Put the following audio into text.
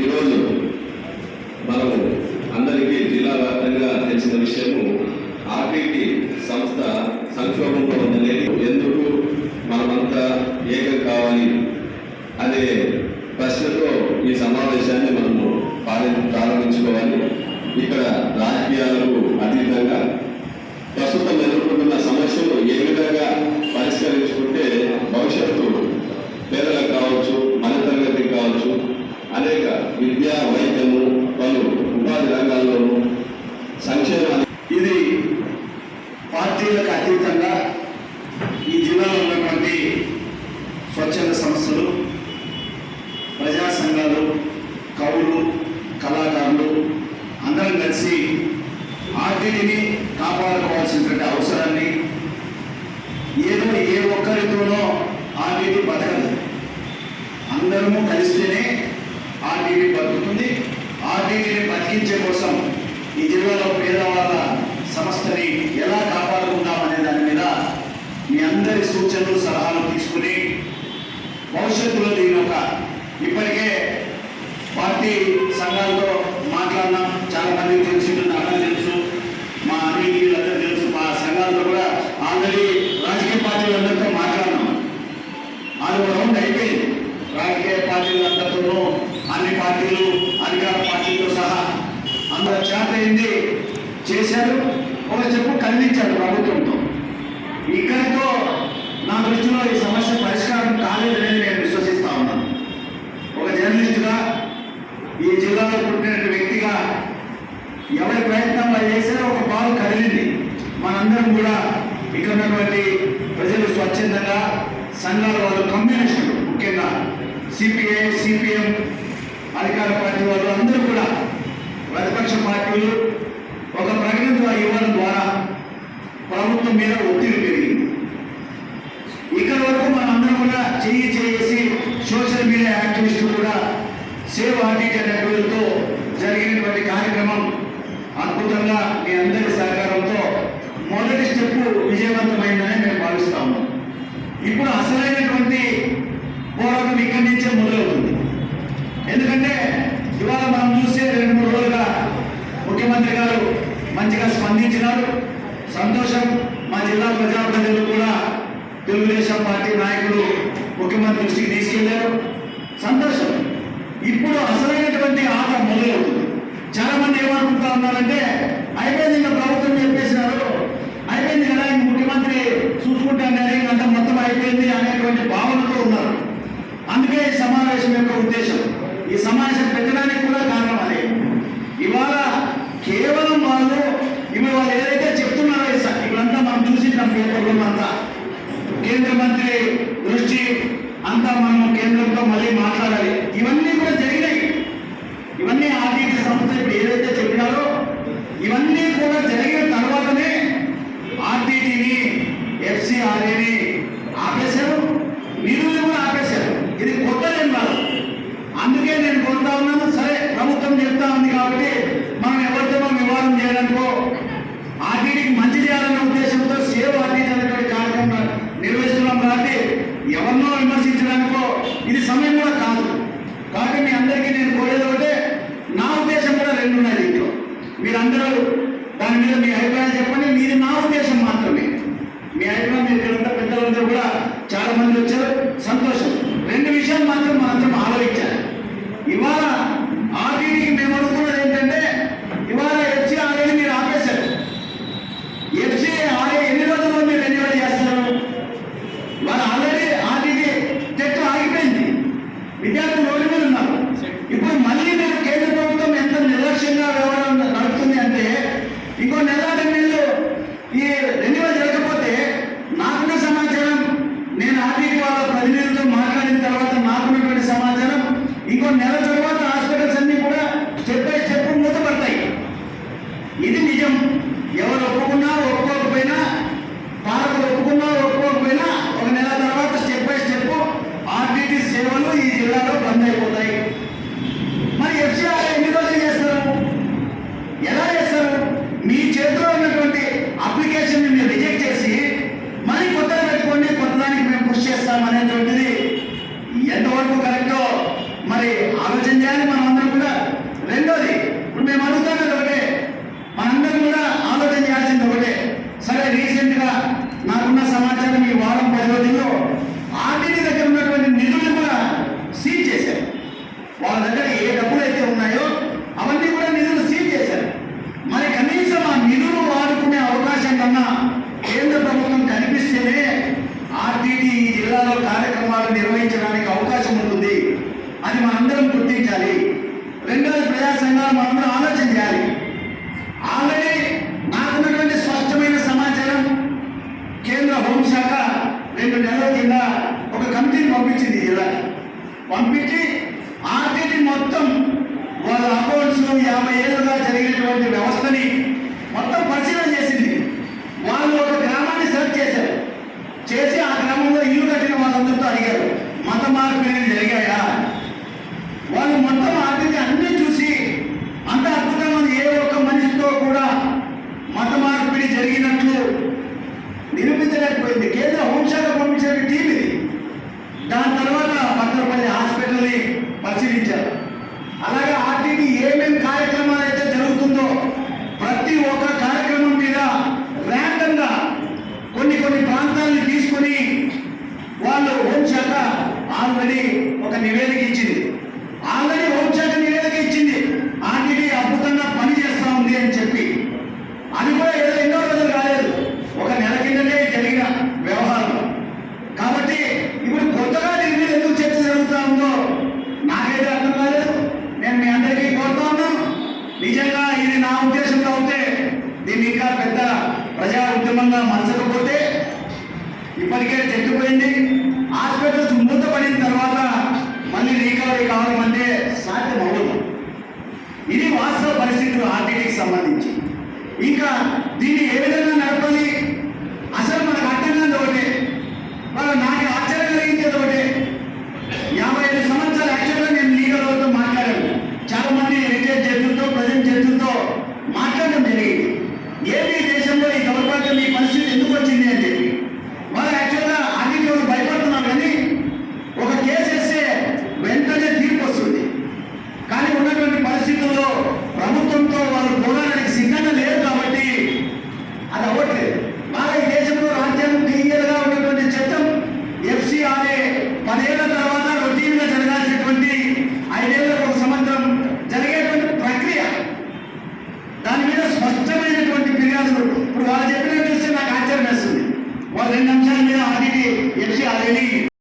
ఈరోజు మనము అందరికీ జిల్లా వ్యాప్తంగా తెలిసిన విషయము ఆర్టీటీ సంస్థ సంక్షోభంలో ఉందనేది ఎందుకు మనమంతా ఏకం కావాలి అనే ప్రశ్నతో ఈ సమావేశాన్ని మనము ప్రారంభించుకోవాలి. ఇక్కడ రాజకీయాలకు అతీతంగా ప్రస్తుతం ఎదుర్కొంటున్న సమస్యలు ఏ విధంగా పరిష్కరించుకుంటే భవిష్యత్తు విద్యా వైద్యము పలు ఉపాధి రంగాల్లోనూ సంక్షేమాన్ని ఇది పార్టీలకు అతీతంగా ఈ జిల్లాలో ఉన్నటువంటి స్వచ్ఛంద సంస్థలు ప్రజా సంఘాలు కవులు కళాకారులు అందరం కలిసి ఆర్టీని కాపాడుకోవాల్సినటువంటి అవసరాన్ని ఏదో ఏ ఒక్కరితోనో ఆర్టీటీ బతకదు. అందరము కలిస్తేనే ఆర్టీటీ బతుకుతుంది. ఆర్టీటీని బతికించే కోసం ఈ జిల్లాలో పేదవాళ్ళ సంస్థని ఎలా కాపాడుకుందామనే దాని మీద మీ అందరి సూచనలు సలహాలు తీసుకుని భవిష్యత్తులో దీని ఒక ఇప్పటికే పార్టీ సంఘాలతో మాట్లాడినాం చాలా మంది తెలిసి నాకు తెలుసు మా అన్ని వీళ్ళందరూ తెలుసు మా సంఘాలతో కూడా ఆల్రెడీ రాజకీయ పార్టీలందరితో మాట్లాడినాం. అది ఒక రౌండ్ అయిపోయింది. రాజకీయ పార్టీలందరితోనూ అన్ని పార్టీలు అధికార పార్టీలతో సహా అందరూ చేత అయింది చేశారు. ఒక చెప్పు ఖండించారు ప్రభుత్వంతో. ఇక్కడితో నా దృష్టిలో ఈ సమస్య పరిష్కారం కాలేదని నేను విశ్వసిస్తా ఉన్నాను. ఒక జర్నలిస్టుగా ఈ జిల్లాలో పుట్టినటువంటి వ్యక్తిగా ఎవరి ప్రయత్నం వాళ్ళు ఒక పాలు కదిలింది. మనందరం కూడా ఇక్కడ ఉన్నటువంటి ప్రజలు స్వచ్ఛందంగా సంఘాల వాళ్ళు కమ్యూనిస్టులు ముఖ్యంగా సిపిఐ సిపిఎం అధికార పార్టీ వాళ్ళు అందరూ కూడా ప్రతిపక్ష పార్టీలు ఒక ప్రకటన ద్వారా ఇవ్వడం ద్వారా ప్రభుత్వం మీద ఒత్తిడి పెరిగింది. ఇక్కడ వరకు మనందరం కూడా చేయి చేసి సోషల్ మీడియా యాక్టివిస్టులు కూడా సేవ్ ఆర్టీటీ నెట్వర్క్తో జరిగినటువంటి కార్యక్రమం అద్భుతంగా మీ అందరి సహకారంతో మొదటి స్టెప్ విజయవంతమైందని మేము భావిస్తా ఉన్నాం. ఇప్పుడు అసలైనటువంటి పోరాటం ఇక్కడి నుంచే మొదలవుతుంది ఎందుకంటే ఇవాళ మనం చూస్తే రెండు మూడు రోజులుగా ముఖ్యమంత్రి గారు మంచిగా స్పందించినారు సంతోషం మా జిల్లా ప్రజాప్రతినిధులు కూడా తెలుగుదేశం పార్టీ నాయకులు ముఖ్యమంత్రి దృష్టికి తీసుకెళ్ళారు సంతోషం ఇప్పుడు అసలైనటువంటి ఆట మొదలవుతుంది. చాలా మంది ఏమనుకుంటా ఉన్నారంటే అయిపోయింది ఇంకా ప్రభుత్వం చెప్పేసినారు. అయిపోయింది కదా ఇంక ముఖ్యమంత్రి చూసుకుంటాం కానీ అంత మొత్తం అయిపోయింది అనేటువంటి భావనతో ఉన్నారు. అందుకే ఈ సమావేశం యొక్క ఉద్దేశం. ఈ సమావేశం పెట్టడానికి కూడా కారణం అదే. ఇవాళ అందుకే నేను కోరుతా ఉన్నాను. సరే ప్రభుత్వం చెప్తా ఉంది కాబట్టి మనం ఎవరితోనో వివాదం చేయడానికో ఆర్టీడీకి మంచి చేయాలన్న ఉద్దేశంతో సేవ్ ఆర్టీటీ అనేటువంటి కార్యక్రమం నిర్వహిస్తున్నాం కాబట్టి ఎవరినో విమర్శించడానికో ఇది సమయం కూడా కాదు. కాబట్టి మీ అందరికీ నేను కోరేది ఒకటే నా ఉద్దేశం కూడా రెండు ఉన్నాయి దీంట్లో మీరందరూ దాని మీద మీ అభిప్రాయం చెప్పండి. మీది నా ఉద్దేశం మాత్రమే. మీ అభిప్రాయం మీరు పెద్దలందరూ కూడా చాలా మంది వచ్చారు. సంతోషం రెండు విషయాలు మాత్రం మనందరం ఆలోచించాలి ఇవాళ ఆర్టీడీకి మేము అడుగుతున్నది ఏంటంటే ఇవాళ ఎఫ్సీఆర్ఏని మీరు ఆపేశారు ఎఫ్సీఆర్ఏ ఎన్ని రోజుల్లో మీరు రెన్యువల్ చేస్తారు ఇవాళ ఆల్రెడీ ఆర్టీడీ టెట్ ఆగిపోయింది విద్యార్థులు రోడ్డు మీద ఉన్నారు ఇప్పుడు మళ్ళీ మీరు కేంద్ర ప్రభుత్వం ఎంత నిర్లక్ష్యంగా వ్యవహారం నడుపుతుంది అంటే ఇంకో నెల రెండు నెలలు ఈ రెన్యువల్ జరగకపోతే నాకున్న సమాచారం నేను ఆర్టీడీ వాళ్ళ ప్రతినిధులతో మాట్లాడిన తర్వాత నాకున్నటువంటి సమాచారం ఇంకో నెల తర్వాత హాస్పిటల్స్ అన్ని కూడా స్టెప్ బై స్టెప్ మూతపడతాయి ఇది నిజం ఎవరు ఒప్పుకున్నా ఒప్పుకోకపోయినా పాలకులు ఒప్పుకున్నా ఒప్పుకోకపోయినా ఒక నెల తర్వాత స్టెప్ బై స్టెప్ ఆర్టీటీ సేవలు ఈ జిల్లాలో బంద్ అయిపోతాయి మరి ఎఫ్సీఆర్ ఎన్ని రోజులు చేస్తారు ఎలా చేస్తారు మీ చేతిలో ఉన్నటువంటి అప్లికేషన్ మీరు రిజెక్ట్ చేసి మళ్ళీ కొత్తగా పెట్టుకోండి కొత్తదానికి మేము పుష్ చేస్తాం అనేటువంటిది ఎంతవరకు కరెక్టో మరి ఆలోచన చేయాలి మనం అందరం కూడా రెండోది ఇప్పుడు మేము అడుగుతున్నది ఒకటే మనందరం కూడా ఆలోచన చేయాల్సింది ఒకటే సరే రీసెంట్గా నాకున్న సమాచారం ఈ వారం పది రోజుల్లో ఆర్టీడీ దగ్గర ఉన్నటువంటి నిధులు కూడా సీజ్ చేశారు వాళ్ళ దగ్గర ఏ డబ్బులు అయితే ఉన్నాయో అవన్నీ కూడా నిధులు సీజ్ చేశారు మరి కనీసం ఆ నిధులు వాడుకునే అవకాశం కన్నా కేంద్ర ప్రభుత్వం కనిపిస్తేనే ఆర్టీడీ ఈ జిల్లాలో కార్యక్రమాలు నిర్వహించడానికి అవకాశం ఉంటుంది అది మనందరం గుర్తించాలి. రెండోది ప్రజా సంఘాలు మనందరం ఆలోచన చేయాలి. ఆల్రెడీ నాకున్నటువంటి స్పష్టమైన సమాచారం కేంద్ర హోంశాఖ రెండు నెలల కింద ఒక కమిటీని పంపించింది జిల్లాకి. పంపించి ఆర్టీటీ మొత్తం వాళ్ళ అకౌంట్స్ యాభై ఏళ్ళుగా జరిగినటువంటి వ్యవస్థని మొత్తం పరిశీలన చేసింది. వాళ్ళు ఒక గ్రామాన్ని సెర్చ్ చేశారు. చేసి ఆ గ్రామంలో ఇల్లు కట్టిన వాళ్ళందరితో అడిగారు మత మార్పిడిలు జరిగాయా వాళ్ళు మొత్తం ఆర్థిక అన్ని చూసి అంత అద్భుతంగా ఉంది. ఏ ఒక్క మనిషితో కూడా మత మార్పిడి జరిగినట్లు నిరూపించలేకపోయింది కేంద్ర హోంశాఖ పంపించిన టీం ఇది దాని తర్వాత భద్రపల్లి హాస్పిటల్ని పరిశీలించారు. అలాగే ఆర్టీటీ ఏమేమి కార్యక్రమాలు అయితే జరుగుతుందో ప్రతి ఒక్క కార్యక్రమం మీద ర్యాండంగా కొన్ని కొన్ని ప్రాంతాలను తీసుకొని వాళ్ళు హోంశాఖ ఆల్రెడీ ఒక నివేదిక ఇచ్చింది ఆల్రెడీ హోంశాఖ నివేదిక ఇచ్చింది ఆర్టీటీ అద్భుతంగా పని చేస్తా ఉంది అని చెప్పి అది కూడా ఏదో ఎన్నో రోజులు కాలేదు ఒక నెల కిందనే జరిగిన వ్యవహారం కాబట్టి ఇప్పుడు కొత్తగా దీని మీద ఎందుకు చర్చ జరుగుతా ఉందో నాకైతే అర్థం కాలేదు నేను మీ అందరికీ కోరుతా ఉన్నాను నిజంగా ఇది నా ఉద్దేశంలో ఉంటే దీన్ని ఇంకా పెద్ద ప్రజా ఉద్యమంగా మలచకపోతే ఇప్పటికే చెట్టుపోయింది హాస్పిటల్స్ మూతపడిన తర్వాత మళ్ళీ రీకవరీ అంటే సాధ్యం అవ్వదు ఇది వాస్తవ పరిస్థితులు ఆర్టీటీకి సంబంధించి. ఇంకా